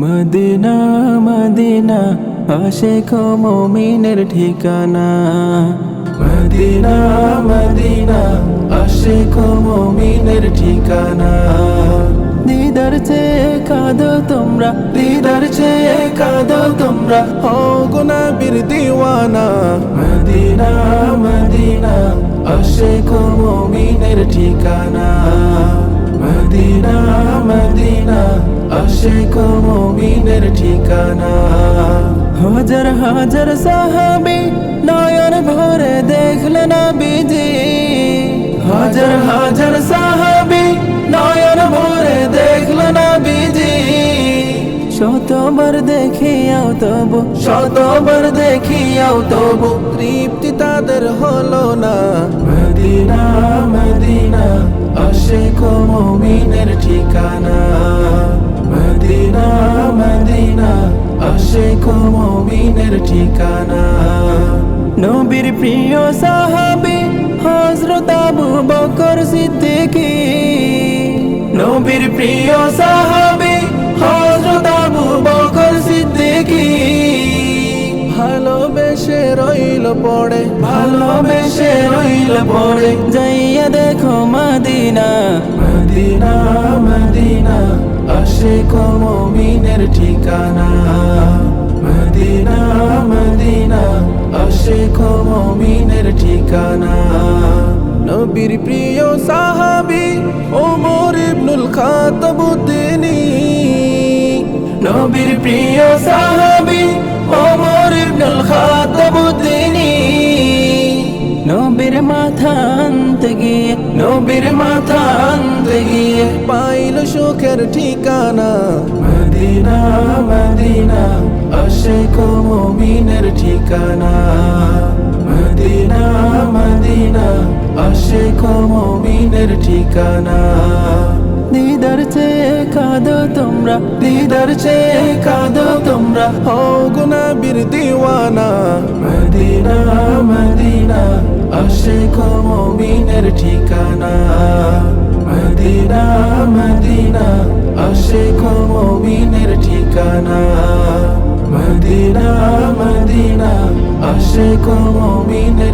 Medina Medina, আশেখ মমিনের ঠিকানা। মদিনা মদিনা, আশেখ মমিনের ঠিকানা। দিদার চেয়ে কাঁদো তোমরা, দিদার চেয়ে কাঁদো তোমরা হো গুনাবির দিওয়ানা। মদিনা মদিনা, আশেখ মমিনের ঠিকানা। মদিনা আশেক মমিনের ঠিকানা। হাজার হাজার সাহাবি নয়ন ভরে না বিজি হাজার হাজার সাহাবি নয়ন ভরে দেখলে না বিজি শতবার দেখিয়াও তবু, শতবার দেখিয়াও তবু তৃপ্তি তাদের হলো না। মদিনা মদিনা, আশেক মমিনের আশেক মমিনের ঠিকানা নবীর প্রিয় সাহাবি হজরত আবু বকর সিদ্দিকী। নবীর প্রিয় সাহাবি হযরত আবু বকর সিদ্দিকী। ভালোবেসে রইল পড়ে, ভালোবেসে রইল পড়ে। যাইয়া দেখো মদিনা মদিনা মদিনা। আশেক মুমিনের ঠিকানা। মদিনা মদিনা আশেক মুমিনের ঠিকানা। নবীর প্রিয় সাহাবি ওমর ইবনুল খাতাব তিনি নবীর প্রিয় সাহাবি ওমর ইবনুল খাতাব তিনি নবীর মাথা আনতে গিয়ে নবীর মাথা আনতে গিয়ে পাইল সুখের ঠিকানা। মদিনা মদিনা, আশেক মুমিনের ঠিকানা। মদিনা মদিনা, আশেক মুমিনের ঠিকানা। দিদার চেয়ে কাঁদো তোমরা, দিদার চেয়ে কাঁদো তোমরা হো গুনাবির দিওয়ানা। মদিনা মদিনা আশেক মুমিনের ঠিকানা মদিনা মদিনা। আসে মুমিনের ঠিকানা মদিনা মদিনা। আসে মুমিনের